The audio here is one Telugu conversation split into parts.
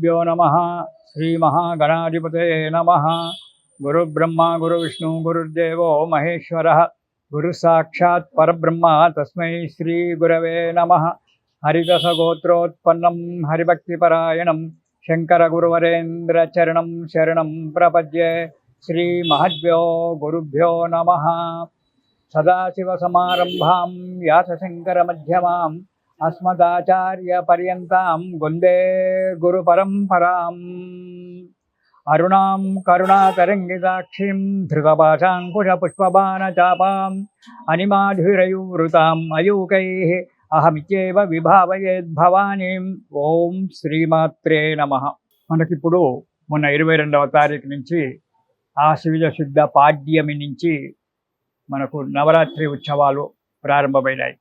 శ్రీ గురుభ్యో నమ శ్రీ మహాగణాధిపతే నమ గురు బ్రహ్మ గురు విష్ణు గురుర్దేవో మహేశ్వర గురు సాక్షాత్ పరబ్రహ్మ తస్మై శ్రీ గురవే నమ హరిదసగోత్రోత్పన్నం హరిభక్తిపరాయణం శంకర గురువరేంద్ర अस्मदाचार्यपर्यन्तां శరణం ప్రపద్యే अरुणां మహద్భ్యో గురుభ్యో నమ अयूकैः వ్యాసశంకరమధ్యమాం అస్మదాచార్యపర్యంతాం వందే గురుపరంపరాం అరుణాం కరుణాతరంగితాక్షిం ధృతపాశాంకుశపుష్పబాణచాపాం ఓం శ్రీమాత్రే నమ మనకిప్పుడు మొన్న ఇరవై రెండవ తారీఖు నుంచి ఆశ్వయుజ శుద్ధ పాడ్యమి నుంచి మనకు నవరాత్రి ఉత్సవాలు ప్రారంభమైనాయి.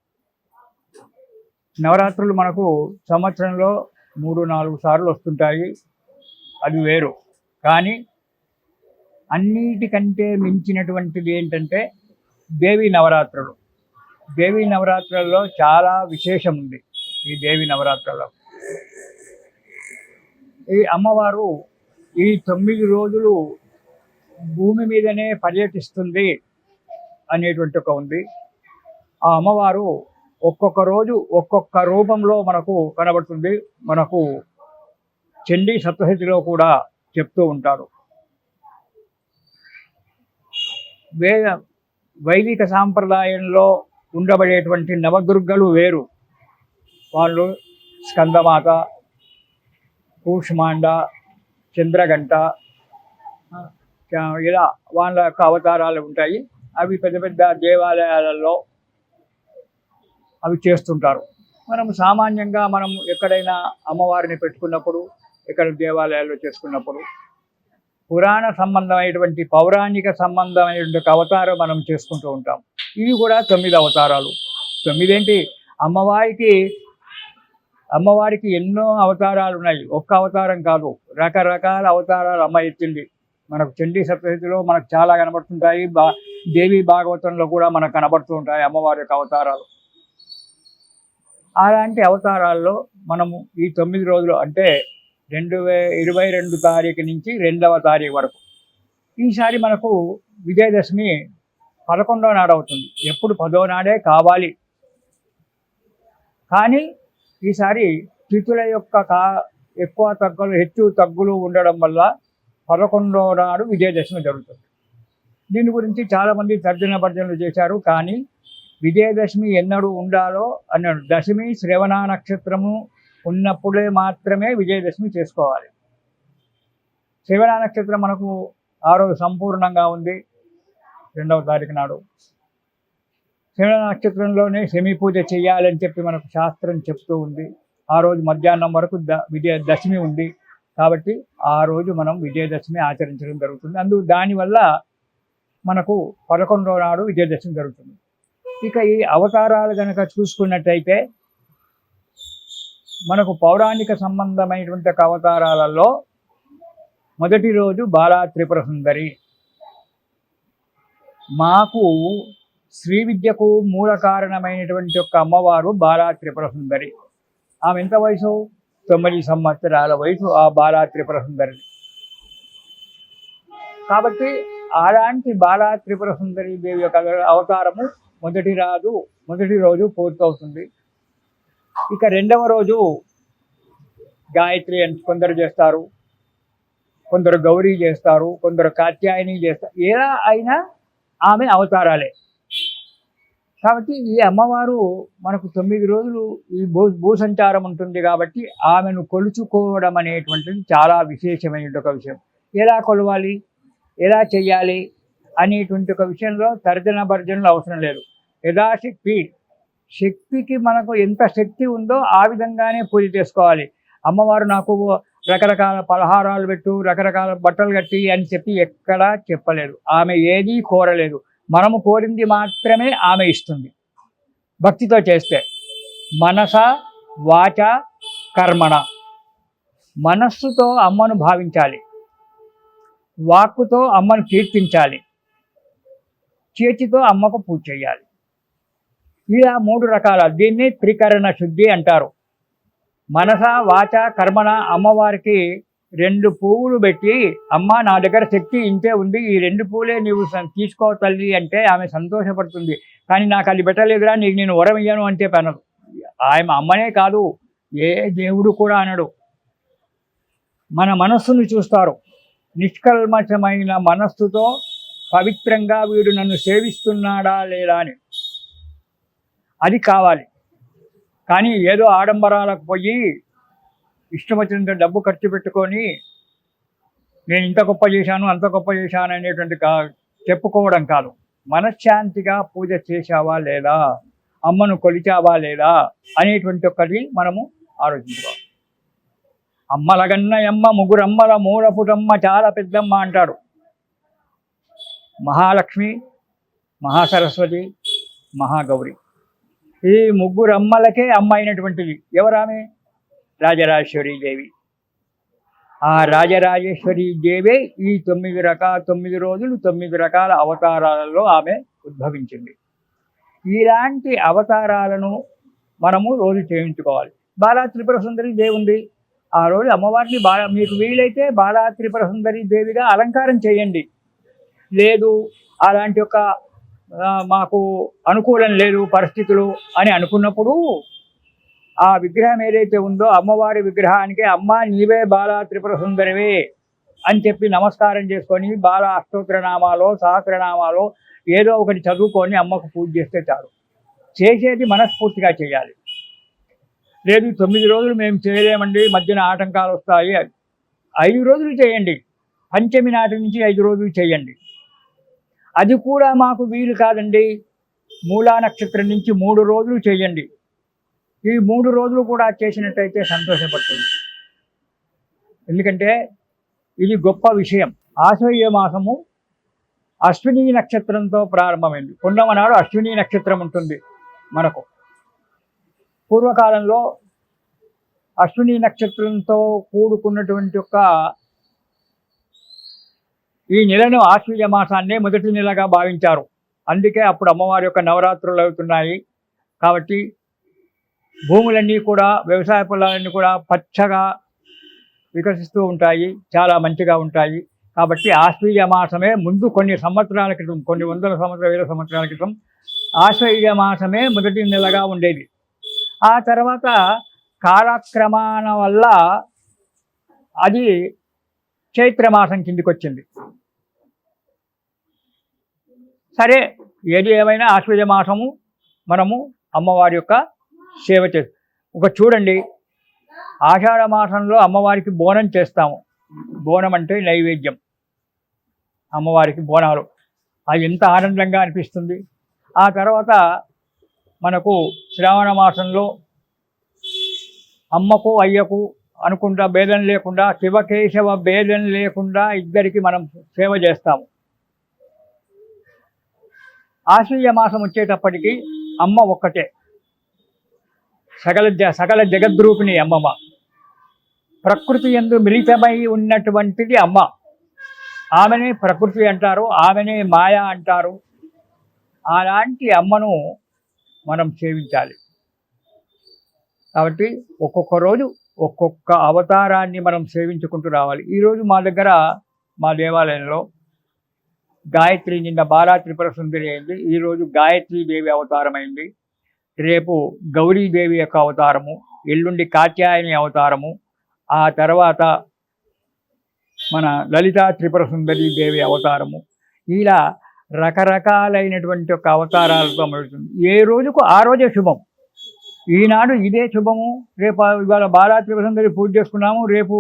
నవరాత్రులు మనకు సంవత్సరంలో మూడు నాలుగు సార్లు వస్తుంటాయి. అది వేరు. కానీ అన్నిటికంటే మించినటువంటిది ఏంటంటే దేవి నవరాత్రులు. దేవి నవరాత్రులలో చాలా విశేషం ఉంది ఈ దేవి నవరాత్రులలో. ఈ అమ్మవారు ఈ తొమ్మిది రోజులు భూమి మీదనే పర్యటిస్తుంది అనేటువంటి ఒక ఉంది. ఆ అమ్మవారు ఒక్కొక్క రోజు ఒక్కొక్క రూపంలో మనకు కనబడుతుంది. మనకు చండీ సప్తశతిలో కూడా చెప్తూ ఉంటారు. వేద వైదిక సాంప్రదాయంలో ఉండబడేటువంటి నవదుర్గలు వేరు. వాళ్ళు స్కందమాత కూష్మాండ చంద్రగంట ఇలా వాళ్ళ యొక్క అవతారాలు ఉంటాయి. అవి పెద్ద పెద్ద దేవాలయాలలో అవి చేస్తుంటారు. మనం సామాన్యంగా మనం ఎక్కడైనా అమ్మవారిని పెట్టుకున్నప్పుడు ఇక్కడ దేవాలయాల్లో చేసుకున్నప్పుడు పురాణ సంబంధమైనటువంటి పౌరాణిక సంబంధమైనటువంటి అవతారం మనం చేసుకుంటూ ఉంటాం. ఇవి కూడా తొమ్మిది అవతారాలు. తొమ్మిదేంటి? అమ్మవారికి అమ్మవారికి ఎన్నో అవతారాలు ఉన్నాయి. ఒక్క అవతారం కాదు. రకరకాల అవతారాలు అమ్మ ఎత్తింది మనకు చండీ సప్తశతిలో మనకు చాలా కనబడుతుంటాయి. బా దేవి భాగవతంలో కూడా మనకు కనబడుతూ ఉంటాయి అమ్మవారి యొక్క అవతారాలు. అలాంటి అవతారాల్లో మనము ఈ తొమ్మిది రోజులు అంటే రెండు వే ఇరవై రెండు తారీఖు నుంచి రెండవ తారీఖు వరకు. ఈసారి మనకు విజయదశమి పదకొండవ నాడు అవుతుంది. ఎప్పుడు పదో నాడే కావాలి. కానీ ఈసారి తిథుల యొక్క కా ఎక్కువ తగ్గులు హెచ్చు తగ్గులు ఉండడం వల్ల పదకొండో నాడు విజయదశమి జరుగుతుంది. దీని గురించి చాలామంది తర్జన భర్జనలు చేశారు. కానీ విజయదశమి ఎన్నడూ ఉండాలో అన్నాడు. దశమి శ్రవణ నక్షత్రము ఉన్నప్పుడే మాత్రమే విజయదశమి చేసుకోవాలి. శ్రవణ నక్షత్రం మనకు ఆ రోజు సంపూర్ణంగా ఉంది. రెండవ తారీఖు నాడు. శ్రవణ నక్షత్రంలోనే శమి పూజ చేయాలని చెప్పి మనకు శాస్త్రం చెప్తూ ఉంది. ఆ రోజు మధ్యాహ్నం వరకు ద విజయదశమి ఉంది. కాబట్టి ఆ రోజు మనం విజయదశమి ఆచరించడం జరుగుతుంది. అందు దానివల్ల మనకు పదకొండవ నాడు విజయదశమి జరుగుతుంది. ఇక ఈ అవతారాలు కనుక చూసుకున్నట్టయితే మనకు పౌరాణిక సంబంధమైనటువంటి అవతారాలలో మొదటి రోజు బాలా త్రిపుర సుందరి. మాకు శ్రీ విద్యకు మూల కారణమైనటువంటి ఒక అమ్మవారు బాలా త్రిపుర సుందరి. ఆమె ఎంత వయసు? తొమ్మిది సంవత్సరాల వయసు ఆ బాలా త్రిపుర సుందరి. కాబట్టి అలాంటి బాలా త్రిపుర సుందరి దేవి యొక్క అవతారము మొదటి రాజు మొదటి రోజు పూర్తవుతుంది. ఇక రెండవ రోజు గాయత్రి అని కొందరు చేస్తారు. కొందరు గౌరీ చేస్తారు. కొందరు కాత్యాయని చేస్తారు. ఎలా అయినా ఆమె అవతారాలే. కాబట్టి ఈ అమ్మవారు మనకు తొమ్మిది రోజులు ఈ భూ భూసంచారం ఉంటుంది కాబట్టి ఆమెను కొలుచుకోవడం అనేటువంటిది చాలా విశేషమైన ఒక విషయం. ఎలా కొలవాలి? ఎలా చెయ్యాలి? అనేటువంటి ఒక విషయంలో తర్జన భర్జనలు అవసరం లేదు. యథాశక్తి శక్తికి మనకు ఎంత శక్తి ఉందో ఆ విధంగానే పూజ చేసుకోవాలి. అమ్మవారు నాకు రకరకాల పలహారాలు పెట్టు రకరకాల బట్టలు కట్టి అని చెప్పి ఎక్కడా చెప్పలేదు. ఆమె ఏదీ కోరలేదు. మనము కోరింది మాత్రమే ఆమె ఇస్తుంది. భక్తితో చేస్తే. మనస వాచ కర్మణ. మనస్సుతో అమ్మను భావించాలి. వాక్కుతో అమ్మను కీర్తించాలి. చేతితో అమ్మకు పూజ చేయాలి. ఇలా మూడు రకాల. దీన్ని త్రికరణ శుద్ధి అంటారు. మనస వాచ కర్మణ అమ్మవారికి రెండు పువ్వులు పెట్టి అమ్మ నా దగ్గర శక్తి ఇంతే ఉంది. ఈ రెండు పూలే నీవు తీసుకో తల్లి అంటే ఆమె సంతోషపడుతుంది. కానీ నాకు అది పెట్టలేదురా నీకు నేను వరం ఇయ్యను అంటే పెనదు ఆమె అమ్మనే కాదు ఏ దేవుడు కూడా అనడు. మన మనస్సును చూస్తారు. నిష్కల్మషమైన మనస్సుతో పవిత్రంగా వీడు నన్ను సేవిస్తున్నాడా లేదా అని. అది కావాలి. కానీ ఏదో ఆడంబరాలకు పోయి ఇష్టం వచ్చినంత డబ్బు ఖర్చు పెట్టుకొని నేను ఇంత గొప్ప చేశాను అంత గొప్ప చేశాను అనేటువంటి కా చెప్పుకోవడం కాదు. మనశ్శాంతిగా పూజ చేశావా లేదా? అమ్మను కొలిచావా లేదా? అనేటువంటి ఒక్కటి మనము ఆలోచించుకోవాలి. అమ్మలగన్నయమ్మ ముగ్గురమ్మల మూలపుటమ్మ చాలా పెద్దమ్మ అంటాడు. మహాలక్ష్మి మహాసరస్వతి మహాగౌరి. ఈ ముగ్గురు అమ్మలకే అమ్మ అయినటువంటిది ఎవరామె? రాజరాజేశ్వరి దేవి. ఆ రాజరాజేశ్వరి దేవే ఈ తొమ్మిది రకాల తొమ్మిది రోజులు తొమ్మిది రకాల అవతారాలలో ఆమె ఉద్భవించింది. ఇలాంటి అవతారాలను మనము రోజు చేయించుకోవాలి. బాలా త్రిపుర సుందరి దేవుంది ఆ రోజు అమ్మవారిని బా మీకు వీలైతే బాలా త్రిపుర సుందరి దేవిగా అలంకారం చేయండి. లేదు. అలాంటి ఒక మాకు అనుకూలం లేదు పరిస్థితులు అని అనుకున్నప్పుడు ఆ విగ్రహం ఏదైతే ఉందో అమ్మవారి విగ్రహానికి అమ్మ నీవే బాల త్రిపుర సుందరివే అని చెప్పి నమస్కారం చేసుకొని బాల అష్టోత్తరనామాలో సహస్రనామాలో ఏదో ఒకటి చదువుకొని అమ్మకు పూజ చేస్తే చాలు. చేసేది మనస్ఫూర్తిగా చేయాలి. లేదు తొమ్మిది రోజులు మేము చేయలేమండి మధ్యన ఆటంకాలు వస్తాయి ఐదు రోజులు చేయండి. పంచమి నాటి నుంచి ఐదు రోజులు చేయండి. అది కూడా మాకు వీలు కాదండి. మూలా నక్షత్రం నుంచి మూడు రోజులు చేయండి. ఈ మూడు రోజులు కూడా చేసినట్టయితే సంతోషపడుతుంది. ఎందుకంటే ఇది గొప్ప విషయం. ఆశ్వయ మాసము అశ్విని నక్షత్రంతో ప్రారంభమైంది. పున్నమ నాడు అశ్విని నక్షత్రం ఉంటుంది మనకు. పూర్వకాలంలో అశ్విని నక్షత్రంతో కూడుకున్నటువంటి యొక్క ఈ నెలను ఆశ్వీజ మాసాన్నే మొదటి నెలగా భావించారు. అందుకే అప్పుడు అమ్మవారి యొక్క నవరాత్రులు అవుతున్నాయి. కాబట్టి భూములన్నీ కూడా వ్యవసాయ పొలాలన్నీ కూడా పచ్చగా వికసిస్తూ ఉంటాయి. చాలా మంచిగా ఉంటాయి. కాబట్టి ఆశ్వీజ మాసమే ముందు కొన్ని సంవత్సరాల క్రితం కొన్ని వందల సంవత్సరాల వేల సంవత్సరాల క్రితం ఆశ్వయుజ మాసమే మొదటి నెలగా ఉండేది. ఆ తర్వాత కాలక్రమాన వల్ల అది చైత్రమాసం కిందికి వచ్చింది సరే ఏది ఏమైనా ఆశ్వజ మాసము మనము అమ్మవారి యొక్క సేవ చే ఒక చూడండి ఆషాఢ మాసంలో అమ్మవారికి బోనం చేస్తాము. బోనం అంటే నైవేద్యం. అమ్మవారికి బోనాలు. అది ఎంత ఆనందంగా అనిపిస్తుంది. ఆ తర్వాత మనకు శ్రావణ మాసంలో అమ్మకు అయ్యకు అనుకుంటా భేదం లేకుండా శివకేశవ భేదం లేకుండా ఇద్దరికి మనం సేవ చేస్తాము. ఆశ్వీయ మాసం వచ్చేటప్పటికి అమ్మ ఒక్కటే. సకల జ సకల జగద్రూపిణి అమ్మమ్మ. ప్రకృతి ఎందు మిళితమై ఉన్నటువంటిది అమ్మ. ఆమెనే ప్రకృతి అంటారు ఆమెనే మాయ అంటారు. అలాంటి అమ్మను మనం సేవించాలి. కాబట్టి ఒక్కొక్క రోజు ఒక్కొక్క అవతారాన్ని మనం సేవించుకుంటూ రావాలి. ఈరోజు మా దగ్గర మా దేవాలయంలో గాయత్రి నిన్న బాలా త్రిపుర సుందరి అయింది. ఈరోజు గాయత్రీ దేవి అవతారం అయింది రేపు గౌరీదేవి యొక్క అవతారము ఎల్లుండి కాత్యాయని అవతారము ఆ తర్వాత మన లలితా త్రిపుర సుందరి దేవి అవతారము. ఇలా రకరకాలైనటువంటి ఒక అవతారాలతో మొదలుతుంది. ఏ రోజుకు ఆ రోజే శుభం. ఈనాడు ఇదే శుభము. రేపు ఇవాళ బాలా త్రిపుర సుందరి పూజ చేసుకున్నాము. రేపు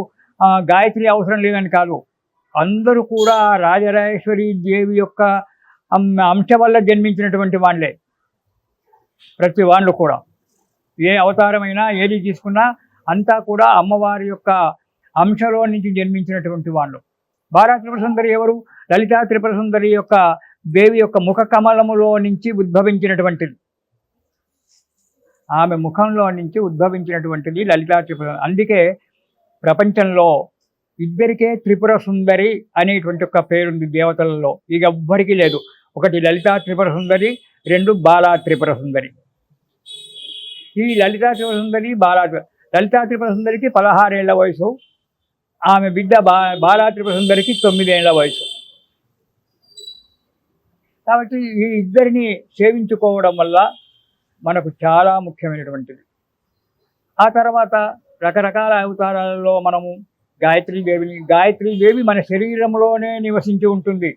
గాయత్రి అవసరం లేదని కాదు. అందరూ కూడా రాజరాజేశ్వరి దేవి యొక్క అం- అంశ వల్ల జన్మించినటువంటి వాళ్ళే ప్రతి వాళ్ళు కూడా. ఏ అవతారమైనా ఏది తీసుకున్నా అంతా కూడా అమ్మవారి యొక్క అంశలో నుంచి జన్మించినటువంటి వాళ్ళు బాలా త్రిపుర సుందరి ఎవరు? లలితా త్రిపుర సుందరి యొక్క దేవి యొక్క ముఖ కమలములో నుంచి ఉద్భవించినటువంటిది. ఆమె ముఖంలో నుంచి ఉద్భవించినటువంటిది లలితా త్రిపుర అందుకే ప్రపంచంలో ఇద్దరికే త్రిపుర సుందరి అనేటువంటి ఒక పేరుంది దేవతలలో. ఇక ఎవ్వరికీ లేదు. ఒకటి లలితా త్రిపుర సుందరి రెండు బాలా త్రిపుర సుందరి. ఈ లలితా త్రిపుర సుందరి బాలా లలితా త్రిపుర సుందరికి పదహారేళ్ళ వయసు. ఆమె బిడ్డ బా బాలా త్రిపుర సుందరికి తొమ్మిదేళ్ళ వయసు. కాబట్టి ఈ ఇద్దరిని సేవించుకోవడం వల్ల మనకు చాలా ముఖ్యమైనటువంటిది. ఆ తర్వాత రకరకాల అవతారాలలో మనము గాయత్రీ దేవిని గాయత్రీ దేవి మన శరీరంలోనే నివసించి ఉంటుంది.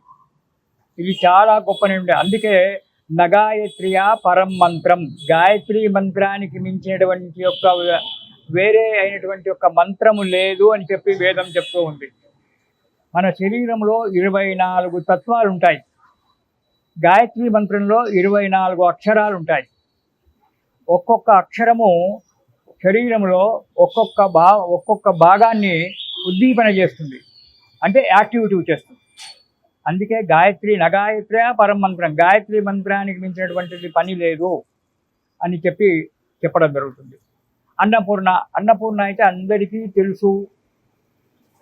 ఇది చాలా గొప్ప నిర్ణయం అందుకే నగాయత్రియ పరం మంత్రం గాయత్రి మంత్రానికి మించినటువంటి యొక్క వేరే అయినటువంటి ఒక మంత్రము లేదు అని చెప్పి వేదం చెప్తూ ఉంది. మన శరీరంలో ఇరవై నాలుగు తత్వాలు ఉంటాయి. గాయత్రి మంత్రంలో ఇరవై నాలుగు అక్షరాలు ఉంటాయి. ఒక్కొక్క అక్షరము శరీరంలో ఒక్కొక్క భా ఒక్కొక్క భాగాన్ని ఉద్దీపన చేస్తుంది. అంటే యాక్టివిటీ చేస్తుంది. అందుకే గాయత్రి నగాయత్ర పరం మంత్రం గాయత్రి మంత్రానికి మించినటువంటిది పని లేదు అని చెప్పి చెప్పడం జరుగుతుంది. అన్నపూర్ణ అన్నపూర్ణ అయితే అందరికీ తెలుసు.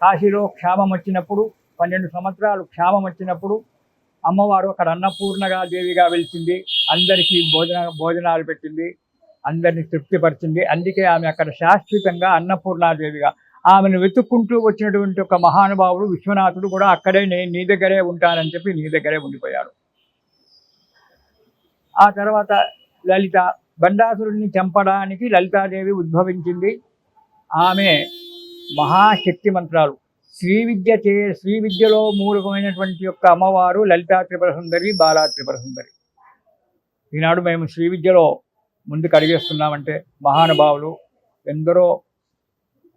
కాశీలో క్షామం వచ్చినప్పుడు పన్నెండు సంవత్సరాలు క్షామం వచ్చినప్పుడు అమ్మవారు అక్కడ అన్నపూర్ణగా దేవిగా వెళ్తుంది అందరికీ భోజన భోజనాలు పెట్టింది. అందరిని తృప్తిపరిచింది. అందుకే ఆమె అక్కడ శాశ్వతంగా అన్నపూర్ణాదేవిగా ఆమెను వెతుక్కుంటూ వచ్చినటువంటి ఒక మహానుభావుడు విశ్వనాథుడు కూడా అక్కడే నేను నీ దగ్గరే ఉంటానని చెప్పి నీ దగ్గరే ఉండిపోయాడు. ఆ తర్వాత లలిత బండాసురుడిని చంపడానికి లలితాదేవి ఉద్భవించింది. ఆమె మహాశక్తి మంత్రాలు. శ్రీ విద్య చే శ్రీ విద్యలో మూలకమైనటువంటి యొక్క అమ్మవారు లలితా త్రిపుర సుందరి బాలా త్రిపుర సుందరి ఈనాడు మేము శ్రీ విద్యలో ముందుకు అడిగేస్తున్నామంటే మహానుభావులు ఎందరో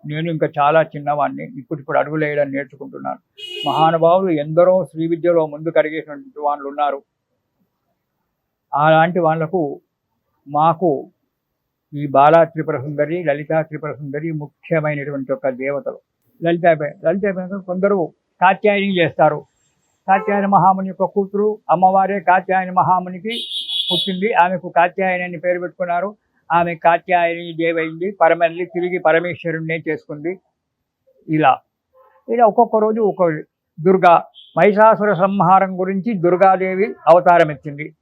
నేను ఇంకా చాలా చిన్నవాడిని ఇప్పుడు ఇప్పుడు అడుగులు వేయడం నేర్చుకుంటున్నాను. మహానుభావులు ఎందరో శ్రీ విద్యలో ముందు అడిగేటువంటి వాళ్ళు ఉన్నారు. అలాంటి వాళ్ళకు మాకు ఈ బాలా త్రిపుర సుందరి లలితా త్రిపుర సుందరి ముఖ్యమైనటువంటి ఒక దేవతలు. లలిత లలిత కొందరు కాత్యాయని చేస్తారు. కాత్యాయన మహాముని యొక్క కూతురు అమ్మవారే కాత్యాయని మహామునికి పుట్టింది. ఆమెకు కాత్యాయని అని పేరు పెట్టుకున్నారు. ఆమె కాత్యాయని దేవైంది పరమల్లి తిరిగి పరమేశ్వరుణ్ణే చేసుకుంది. ఇలా. ఇలా ఒక్కొక్క రోజు ఒక్కొక్క దుర్గా మహిషాసుర సంహారం గురించి దుర్గాదేవి అవతారం ఎత్తింది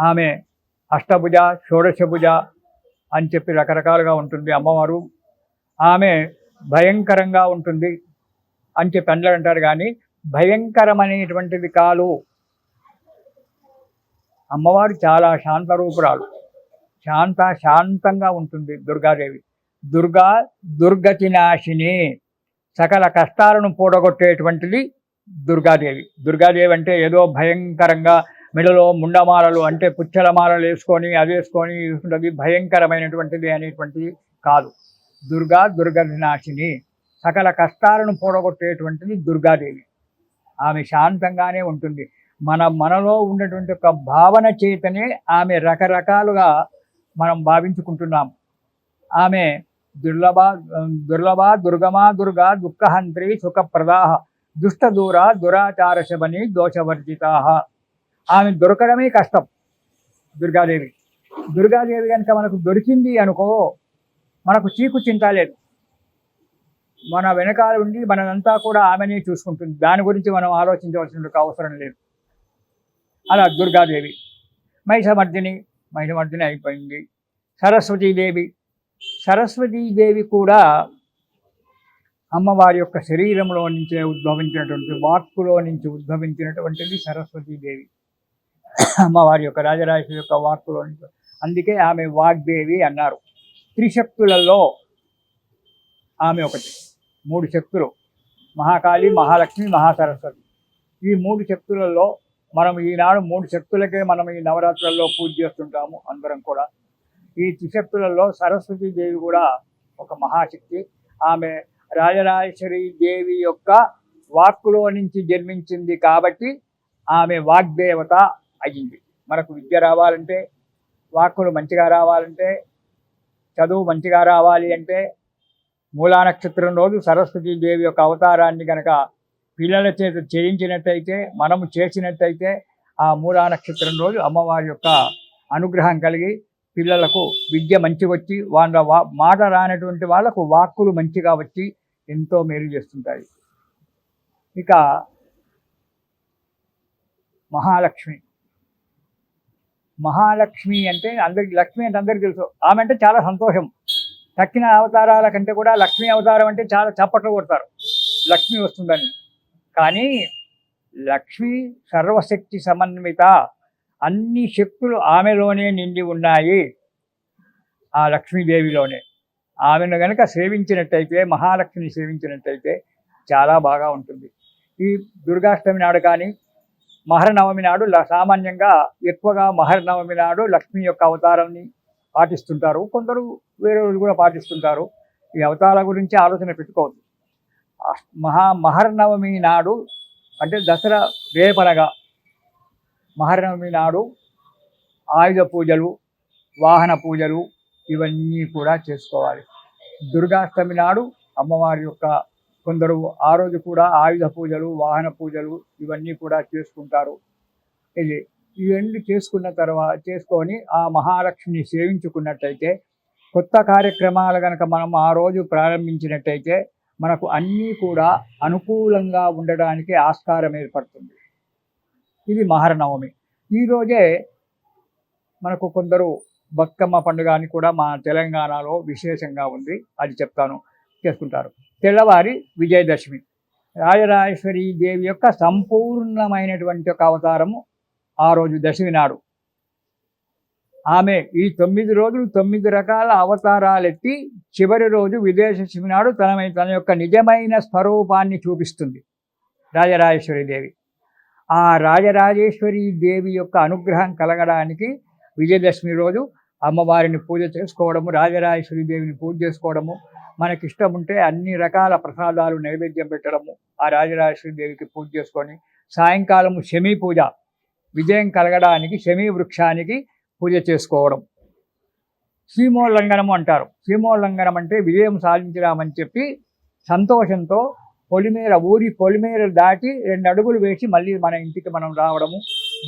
ఆమె అష్టభుజ షోడశభుజ అని చెప్పి రకరకాలుగా ఉంటుంది అమ్మవారు. ఆమె భయంకరంగా ఉంటుంది అని చెప్పి అందరూ అంటారు కానీ భయంకరమనేటువంటిది కాదు. అమ్మవారు చాలా శాంత రూపురాలు శాంత శాంతంగా ఉంటుంది దుర్గాదేవి. దుర్గా దుర్గతి నాశిని సకల కష్టాలను పూడగొట్టేటువంటిది దుర్గాదేవి. దుర్గాదేవి అంటే ఏదో భయంకరంగా మెడలో ముండమాలలు అంటే పుచ్చలమాలలు వేసుకొని అది వేసుకొని ఉంటుంది భయంకరమైనటువంటిది అనేటువంటిది కాదు. దుర్గా దుర్గతి నాశిని సకల కష్టాలను పూడగొట్టేటువంటిది దుర్గాదేవి. ఆమె శాంతంగానే ఉంటుంది. మన మనలో ఉన్నటువంటి ఒక భావన చేతనే ఆమె రకరకాలుగా మనం భావించుకుంటున్నాం. ఆమె దుర్లభ దుర్లభ దుర్గమా దుర్గా దుఃఖహంత్రి సుఖప్రదాహ దుష్టదూర దురాచార శబని దోషవర్జితా ఆమె దొరకడమే కష్టం దుర్గాదేవి. దుర్గాదేవి కనుక మనకు దొరికింది అనుకో మనకు చీకు చింత లేదు. మన వెనకాల ఉండి మనంతా కూడా ఆమెనే చూసుకుంటుంది. దాని గురించి మనం ఆలోచించవలసిన అవసరం లేదు. అలా దుర్గాదేవి. మహిషమర్దిని మహిషమర్దిని అయిపోయింది. సరస్వతీదేవి సరస్వతీదేవి కూడా అమ్మవారి యొక్క శరీరంలో నుంచే ఉద్భవించినటువంటి వాక్కులో నుంచి ఉద్భవించినటువంటిది సరస్వతీదేవి అమ్మవారి యొక్క రాజరాజు యొక్క వాక్కులో నుంచి. అందుకే ఆమె వాగ్దేవి అన్నారు. త్రిశక్తులలో ఆమె ఒకటి మూడు శక్తులు. మహాకాళి మహాలక్ష్మి మహాసరస్వతి. ఈ మూడు శక్తులలో మనం ఈనాడు మూడు శక్తులకే మనం ఈ నవరాత్రుల్లో పూజ చేస్తుంటాము అందరం కూడా. ఈ త్రిశక్తులలో సరస్వతి దేవి కూడా ఒక మహాశక్తి. ఆమె రాజరాజేశ్వరి దేవి యొక్క వాక్కులో నుంచి జన్మించింది కాబట్టి ఆమె వాగ్దేవత అయ్యింది మనకు విద్య రావాలంటే వాక్కులు మంచిగా రావాలంటే చదువు మంచిగా రావాలి అంటే మూలా నక్షత్రం రోజు సరస్వతీ దేవి యొక్క అవతారాన్ని కనుక పిల్లల చేత చేయించినట్టయితే మనము చేసినట్టయితే ఆ మూలా నక్షత్రం రోజు అమ్మవారి యొక్క అనుగ్రహం కలిగి పిల్లలకు విద్య మంచి వచ్చి వాళ్ళ వా మాట రానటువంటి వాళ్ళకు వాక్కులు మంచిగా వచ్చి ఎంతో మేలు చేస్తుంటాయి. ఇక మహాలక్ష్మి. మహాలక్ష్మి అంటే అందరికి లక్ష్మి అంటే అందరికి తెలుసు. ఆమె అంటే చాలా సంతోషం. తక్కిన అవతారాల కంటే కూడా లక్ష్మీ అవతారం అంటే చాలా చప్పట్లు కొడతారు. లక్ష్మి వస్తుందని. కానీ లక్ష్మి సర్వశక్తి సమన్విత. అన్ని శక్తులు ఆమెలోనే నిండి ఉన్నాయి. ఆ లక్ష్మీదేవిలోనే. ఆమెను గనక సేవించినట్టయితే మహాలక్ష్మిని సేవించినట్టయితే చాలా బాగా ఉంటుంది. ఈ దుర్గాష్టమి నాడు కానీ మహర్నవమి నాడు సామాన్యంగా ఎక్కువగా మహర్నవమి నాడు లక్ష్మి యొక్క అవతారాన్ని పాటిస్తుంటారు. కొందరు వేరే రోజు కూడా పాటిస్తుంటారు. ఈ అవతారాల గురించి ఆలోచన పెట్టుకోవద్దు. మహా మహర్నవమి నాడు అంటే దసరా రేపనగా మహర్నవమి నాడు ఆయుధ పూజలు వాహన పూజలు ఇవన్నీ కూడా చేసుకోవాలి. దుర్గాష్టమి నాడు అమ్మవారి యొక్క కొందరు ఆ రోజు కూడా ఆయుధ పూజలు వాహన పూజలు ఇవన్నీ కూడా చేసుకుంటారు. ఇది ఇవన్నీ చేసుకున్న తర్వాత చేసుకొని ఆ మహాలక్ష్మిని సేవించుకున్నట్టయితే కొత్త కార్యక్రమాలు కనుక మనం ఆ రోజు ప్రారంభించినట్టయితే మనకు అన్నీ కూడా అనుకూలంగా ఉండడానికి ఆస్కారం ఏర్పడుతుంది. ఇది మహర్నవమి. ఈరోజే మనకు కొందరు బతుకమ్మ పండుగ అని కూడా మా తెలంగాణలో విశేషంగా ఉంది అది చెప్తాను చేసుకుంటారు. తెల్లవారి విజయదశమి. రాజరాజేశ్వరి దేవి యొక్క సంపూర్ణమైనటువంటి ఒక అవతారము ఆ రోజు దశమి నాడు. ఆమె ఈ తొమ్మిది రోజులు తొమ్మిది రకాల అవతారాలెత్తి చివరి రోజు విజయదశమి నాడు తన తన యొక్క నిజమైన స్వరూపాన్ని చూపిస్తుంది రాజరాజేశ్వరి దేవి. ఆ రాజరాజేశ్వరి దేవి యొక్క అనుగ్రహం కలగడానికి విజయదశమి రోజు అమ్మవారిని పూజ చేసుకోవడము రాజరాజేశ్వరి దేవిని పూజ చేసుకోవడము మనకి ఇష్టం ఉంటే అన్ని రకాల ప్రసాదాలు నైవేద్యం పెట్టడము ఆ రాజరాజేశ్వరి దేవికి పూజ చేసుకొని సాయంకాలము శమీ పూజ. విజయం కలగడానికి శమీ వృక్షానికి పూజ చేసుకోవడం. సీమోల్లంఘనము అంటారు. సీమోల్లంఘనం అంటే విజయం సాధించడామని చెప్పి సంతోషంతో పొలిమేర ఊరి పొలిమేర దాటి రెండు అడుగులు వేసి మళ్ళీ మన ఇంటికి మనం రావడము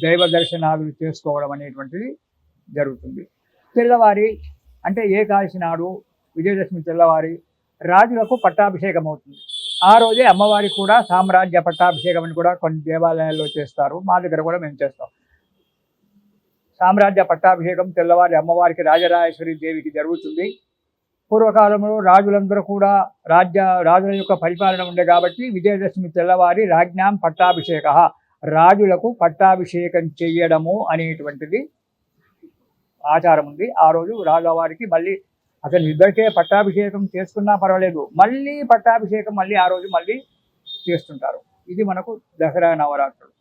దైవ దర్శనాలు చేసుకోవడం అనేటువంటిది జరుగుతుంది. తెల్లవారి అంటే ఏకాదశి నాడు విజయదశమి తెల్లవారి రాజులకు పట్టాభిషేకం అవుతుంది ఆ రోజే అమ్మవారికి కూడా సామ్రాజ్య పట్టాభిషేకం అని కూడా కొన్ని దేవాలయాల్లో చేస్తారు. మా దగ్గర కూడా మేము చేస్తాం. సామ్రాజ్య పట్టాభిషేకం తెల్లవారి అమ్మవారికి రాజరాజేశ్వరి దేవికి జరుగుతుంది. పూర్వకాలంలో రాజులందరూ కూడా రాజ్య రాజుల యొక్క పరిపాలన ఉండే కాబట్టి విజయదశమి తెల్లవారి రాజ్ఞాం పట్టాభిషేక రాజులకు పట్టాభిషేకం చేయడము అనేటువంటిది ఆచారం ఉంది. ఆ రోజు రాజువారికి మళ్ళీ అసలు ఇద్దరికే పట్టాభిషేకం చేసుకున్నా పర్వాలేదు. మళ్ళీ పట్టాభిషేకం మళ్ళీ ఆ రోజు మళ్ళీ చేస్తుంటారు. ఇది మనకు దసరా నవరాత్రులు.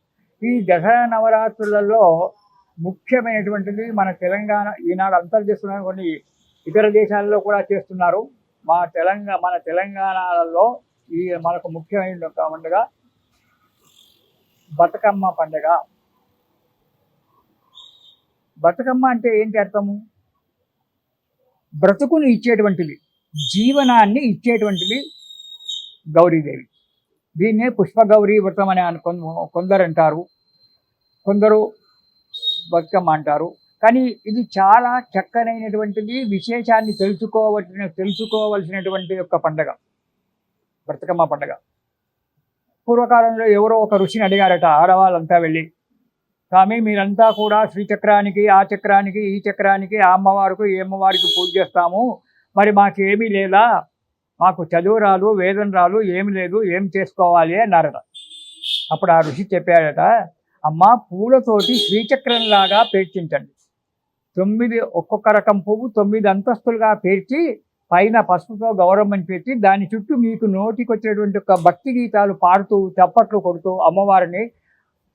ఈ దసరా నవరాత్రులలో ముఖ్యమైనటువంటిది మన తెలంగాణ ఈనాడు అంతా కొన్ని ఇతర దేశాల్లో కూడా చేస్తున్నారు. మా తెలంగాణ మన తెలంగాణలో ఈ మనకు ముఖ్యమైన పండుగ బతుకమ్మ పండుగ. బతుకమ్మ అంటే ఏంటి అర్థము? బ్రతుకుని ఇచ్చేటువంటిది జీవనాన్ని ఇచ్చేటువంటిది గౌరీదేవి. దీన్నే పుష్పగౌరీ వ్రతం అని అను కొందరు అంటారు కొందరు బతుకమ్మ అంటారు కానీ ఇది చాలా చక్కనైనటువంటిది విశేషాన్ని తెలుసుకోవలసిన తెలుసుకోవలసినటువంటి యొక్క పండగ. బతుకమ్మ పండగ. పూర్వకాలంలో ఎవరో ఒక ఋషిని అడిగారట ఆడవాళ్ళంతా వెళ్ళి స్వామి మీరంతా కూడా శ్రీచక్రానికి ఆ చక్రానికి ఈ చక్రానికి ఆ అమ్మవారికి ఈ అమ్మవారికి పూజ చేస్తాము. మరి మాకేమీ లేదా? మాకు చదువు వేదనరాలు వేదం ఏమి లేదు ఏం చేసుకోవాలి? అన్నారట. అప్పుడు ఆ ఋషి చెప్పాడట అమ్మ పూలతోటి శ్రీచక్రంలాగా పేర్చించండి. తొమ్మిది ఒక్కొక్క రకం పువ్వు తొమ్మిది అంతస్తులుగా పేర్చి పైన పసుపుతో గౌరవం పెట్టి దాని చుట్టూ మీకు నోటికి వచ్చినటువంటి ఒక భక్తి గీతాలు పాడుతూ చప్పట్లు కొడుతూ అమ్మవారిని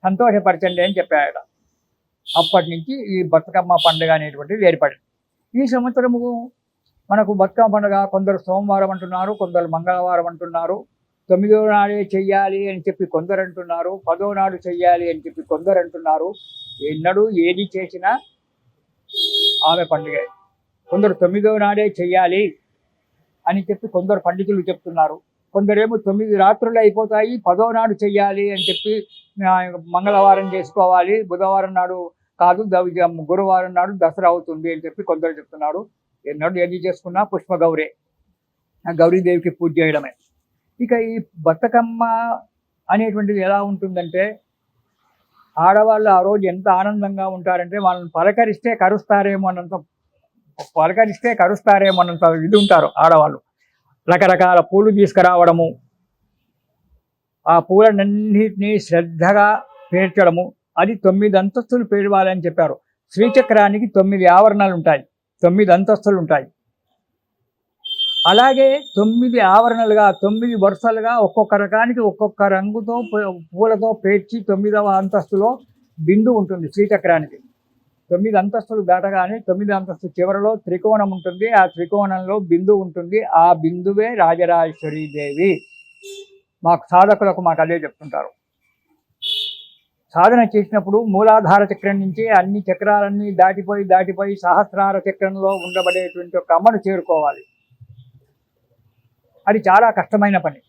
సంతోషపరచండి అని చెప్పాడు. అప్పటి నుంచి ఈ బతుకమ్మ పండుగ అనేటువంటిది ఏర్పడింది. ఈ సంవత్సరము మనకు బతుకమ్మ పండుగ కొందరు సోమవారం అంటున్నారు కొందరు మంగళవారం అంటున్నారు. తొమ్మిదో నాడే చెయ్యాలి అని చెప్పి కొందరు అంటున్నారు పదో నాడు చెయ్యాలి అని చెప్పి కొందరు అంటున్నారు ఎన్నడూ ఏది చేసినా ఆమె పండుగ. కొందరు తొమ్మిదో నాడే చెయ్యాలి అని చెప్పి కొందరు పండితులు చెప్తున్నారు. కొందరేమో తొమ్మిది రాత్రులు అయిపోతాయి పదో నాడు చెయ్యాలి అని చెప్పి మంగళవారం చేసుకోవాలి బుధవారం నాడు కాదు గురువారం నాడు దసరా అవుతుంది అని చెప్పి కొందరు చెప్తున్నారు. ఎన్నడూ ఏది చేసుకున్నా పుష్పగౌరే ఆ గౌరీదేవికి పూజ చేయడమే. ఇక ఈ బతుకమ్మ అనేటువంటిది ఎలా ఉంటుందంటే ఆడవాళ్ళు ఆ రోజు ఎంత ఆనందంగా ఉంటారంటే వాళ్ళని పలకరిస్తే కరుస్తారేమో అన్నంత పలకరిస్తే కరుస్తారేమో అన్నంత ఇది ఉంటారు ఆడవాళ్ళు. రకరకాల పూలు తీసుకురావడము ఆ పూలన్నింటినీ శ్రద్ధగా పేర్చడము అది తొమ్మిది అంతస్తులు పేరవాలని చెప్పారు. శ్రీచక్రానికి తొమ్మిది ఆవరణాలు ఉంటాయి తొమ్మిది అంతస్తులు ఉంటాయి అలాగే తొమ్మిది ఆవరణలుగా తొమ్మిది వరుసలుగా ఒక్కొక్క రకానికి ఒక్కొక్క రంగుతో పూలతో పేర్చి తొమ్మిదవ అంతస్తులో బిందు ఉంటుంది శ్రీచక్రానికి. తొమ్మిది అంతస్తులు దాటగానే తొమ్మిది అంతస్తు చివరలో త్రికోణం ఉంటుంది. ఆ త్రికోణంలో బిందు ఉంటుంది. ఆ బిందువే రాజరాజేశ్వరి దేవి. మాకు సాధకులకు మాకు అదే చెప్తుంటారు. సాధన చేసినప్పుడు మూలాధార చక్రం నుంచి అన్ని చక్రాలన్నీ దాటిపోయి దాటిపోయి సహస్రార చక్రంలో ఉండబడేటువంటి ఒక అమ్మను చేరుకోవాలి. అది చాలా కష్టమైన పని.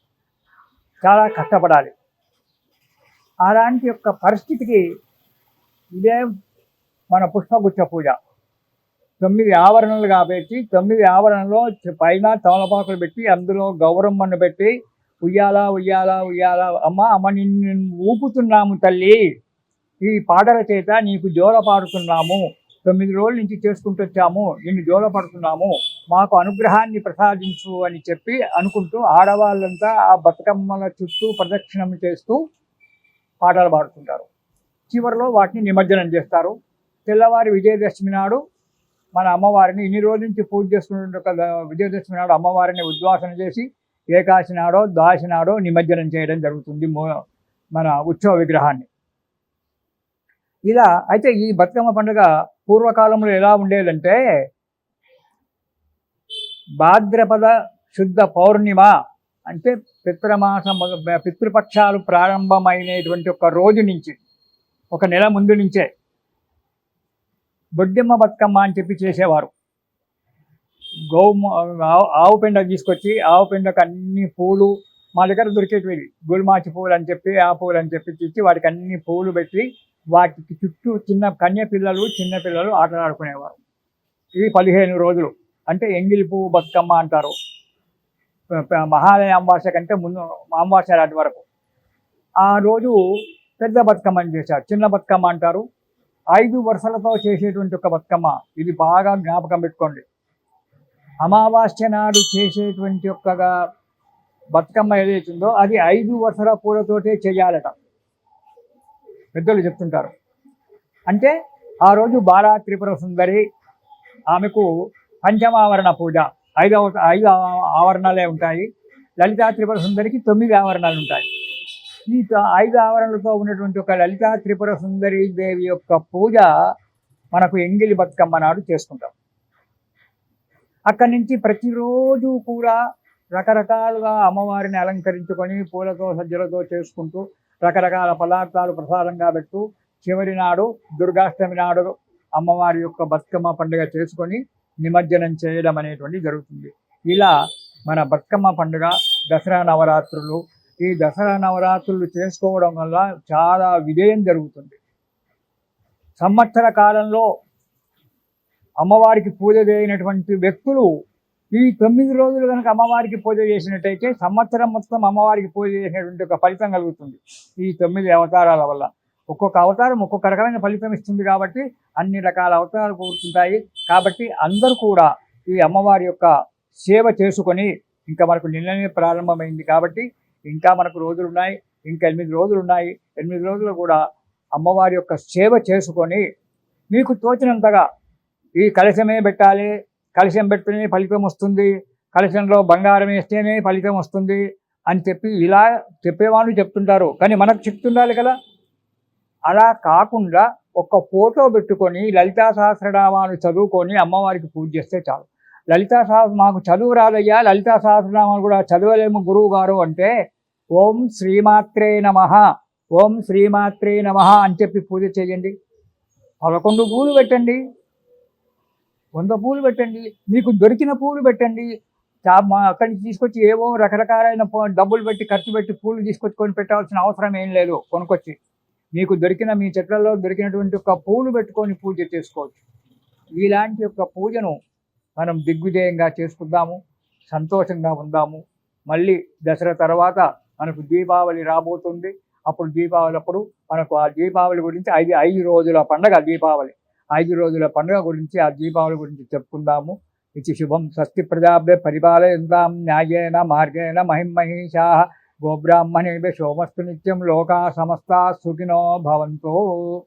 చాలా కష్టపడాలి. అలాంటి యొక్క పరిస్థితికి ఇదే మన పుష్పగుచ్చ పూజ. తొమ్మిది ఆవరణలుగా పెట్టి తొమ్మిది ఆవరణలో పైన తమలపాకులు పెట్టి అందులో గౌరమ్మను పెట్టి ఉయ్యాల ఉయ్యాల ఉయ్యాల అమ్మ అమ్మ నిన్ను ఊపుతున్నాము తల్లి. ఈ పాటల చేత నీకు జోల పాడుతున్నాము. తొమ్మిది రోజుల నుంచి చేసుకుంటూ వచ్చాము నిన్ను జోల పడుతున్నాము మాకు అనుగ్రహాన్ని ప్రసాదించు అని చెప్పి అనుకుంటూ ఆడవాళ్ళంతా ఆ బతుకమ్మల చుట్టూ ప్రదక్షిణం చేస్తూ పాటలు పాడుతుంటారు. చివరిలో వాటిని నిమజ్జనం చేస్తారు. తెల్లవారి విజయదశమి నాడు మన అమ్మవారిని ఇన్ని రోజుల నుంచి పూజ చేసుకుంటున్న విజయదశమి నాడు అమ్మవారిని ఉద్వాసన చేసి ఏకాశి నాడో దాసి నాడో నిమజ్జనం చేయడం జరుగుతుంది. మన ఉత్సవ విగ్రహాన్ని. ఇలా అయితే ఈ బతుకమ్మ పండుగ పూర్వకాలంలో ఎలా ఉండేదంటే భాద్రపద శుద్ధ పౌర్ణిమ అంటే పితృమాసం పితృపక్షాలు ప్రారంభమైనటువంటి ఒక రోజు నుంచి ఒక నెల ముందు నుంచే బొడ్డెమ్మ బతుకమ్మ అని చెప్పి చేసేవారు. గోవు ఆవు ఆవు పెండ తీసుకొచ్చి ఆవు పెండకు అన్ని పూలు మా దగ్గర దొరికేటివి. గుల్మాచి పూలు అని చెప్పి ఆ పూలు అని చెప్పి తెచ్చి వాటికి అన్ని పూలు పెట్టి వాటికి చుట్టూ చిన్న కన్య పిల్లలు చిన్న పిల్లలు ఆటలాడుకునేవారు. ఇవి పదిహేను రోజులు అంటే ఎంగిలి పువ్వు బతుకమ్మ అంటారు. మహాలయ అమావాస్య కంటే ముందు అమావాస్య నాటి వరకు. ఆ రోజు పెద్ద బతుకమ్మని చేశారు. చిన్న బతుకమ్మ అంటారు. ఐదు వరుసలతో చేసేటువంటి ఒక బతుకమ్మ. ఇది బాగా జ్ఞాపకం పెట్టుకోండి. అమావాస్య నాడు చేసేటువంటి ఒక బతుకమ్మ ఏదైతుందో అది ఐదు వరుసల పూలతోటే చేయాలట. పెద్దలు చెప్తుంటారు. అంటే ఆ రోజు బాలా త్రిపుర సుందరి ఆమెకు పంచమావరణ పూజ. ఐదవ ఐదు ఆవరణాలే ఆవరణలే ఉంటాయి. లలితా త్రిపుర సుందరికి తొమ్మిది ఆవరణాలు ఉంటాయి. ఈ ఐదు ఆవరణలతో ఉన్నటువంటి ఒక లలితా త్రిపుర సుందరి దేవి యొక్క పూజ మనకు ఎంగిలి బతుకమ్మ నాడు చేసుకుంటాం. అక్కడి నుంచి ప్రతిరోజు కూడా రకరకాలుగా అమ్మవారిని అలంకరించుకొని పూలతో సజ్జలతో చేసుకుంటూ రకరకాల పదార్థాలు ప్రసాదంగా పెట్టు. చివరి నాడు దుర్గాష్టమి నాడు అమ్మవారి యొక్క బతుకమ్మ పండుగ చేసుకొని నిమజ్జనం చేయడం అనేటువంటి జరుగుతుంది. ఇలా మన బతుకమ్మ పండుగ దసరా నవరాత్రులు ఈ దసరా నవరాత్రులు చేసుకోవడం వల్ల చాలా విజయం జరుగుతుంది. సంవత్సర కాలంలో అమ్మవారికి పూజ చేయనటువంటి వ్యక్తులు ఈ తొమ్మిది రోజులు కనుక అమ్మవారికి పూజ చేసినట్టయితే సంవత్సరం మొత్తం అమ్మవారికి పూజ చేసినటువంటి ఒక ఫలితం కలుగుతుంది. ఈ తొమ్మిది అవతారాల వల్ల. ఒక్కొక్క అవతారం ఒక్కొక్క రకమైన ఫలితం ఇస్తుంది కాబట్టి అన్ని రకాల అవతారాలు కూర్చుంటాయి కాబట్టి అందరూ కూడా ఈ అమ్మవారి యొక్క సేవ చేసుకొని ఇంకా మనకు నిన్ననే ప్రారంభమైంది కాబట్టి ఇంకా మనకు రోజులు ఉన్నాయి ఇంకా ఎనిమిది రోజులు ఉన్నాయి. ఎనిమిది రోజులు కూడా అమ్మవారి యొక్క సేవ చేసుకొని మీకు తోచినంతగా ఈ కలశమే పెట్టాలి కలిసం పెడితేనే ఫలితం వస్తుంది. కలిసంలో బంగారం వేస్తేనే ఫలితం వస్తుంది అని చెప్పి ఇలా చెప్పేవాళ్ళు చెప్తుంటారు. కానీ మనకు చెప్తుండాలి కదా. అలా కాకుండా ఒక ఫోటో పెట్టుకొని లలితా సహస్రనామాలు చదువుకొని అమ్మవారికి పూజ చేస్తే చాలు. లలితా సహస్ర మాకు చదువు రాదయ్యా లలితా సహస్రనామాలు కూడా చదవలేము గురువు గారు అంటే ఓం శ్రీమాత్రే నమ ఓం శ్రీమాత్రే నమ అని చెప్పి పూజ చేయండి. పదకొండు పూలు పెట్టండి. వంద పూలు పెట్టండి. మీకు దొరికిన పూలు పెట్టండి. చా- మా అక్కడి నుంచి తీసుకొచ్చి ఏవో రకరకాలైన డబ్బులు పెట్టి ఖర్చు పెట్టి పూలు తీసుకొచ్చుకొని పెట్టాల్సిన అవసరం ఏం లేదు. కొనుక్కొచ్చి. మీకు దొరికిన మీ చెట్లలో దొరికినటువంటి ఒక పూలు పెట్టుకొని పూజ చేసుకోవచ్చు. ఇలాంటి యొక్క పూజను మనం దిగ్విజయంగా చేసుకుందాము సంతోషంగా ఉందాము. మళ్ళీ దసరా తర్వాత మనకు దీపావళి రాబోతుంది. అప్పుడు దీపావళి అప్పుడు మనకు ఆ దీపావళి గురించి ఐదు ఐదు రోజుల పండగ దీపావళి. ఐదు రోజుల పండుగ గురించి ఆ దీపావళి గురించి చెప్పుకుందాము. ఇది శుభం. స్వస్తి ప్రజాభ్య పరిపాలయంతాం. న్యాయేన మార్గేణ మహిమహిషా. గోబ్రాహ్మణేభ్య సోమస్తు నిత్యం. లోకా సమస్తా సుఖినో భవంతో.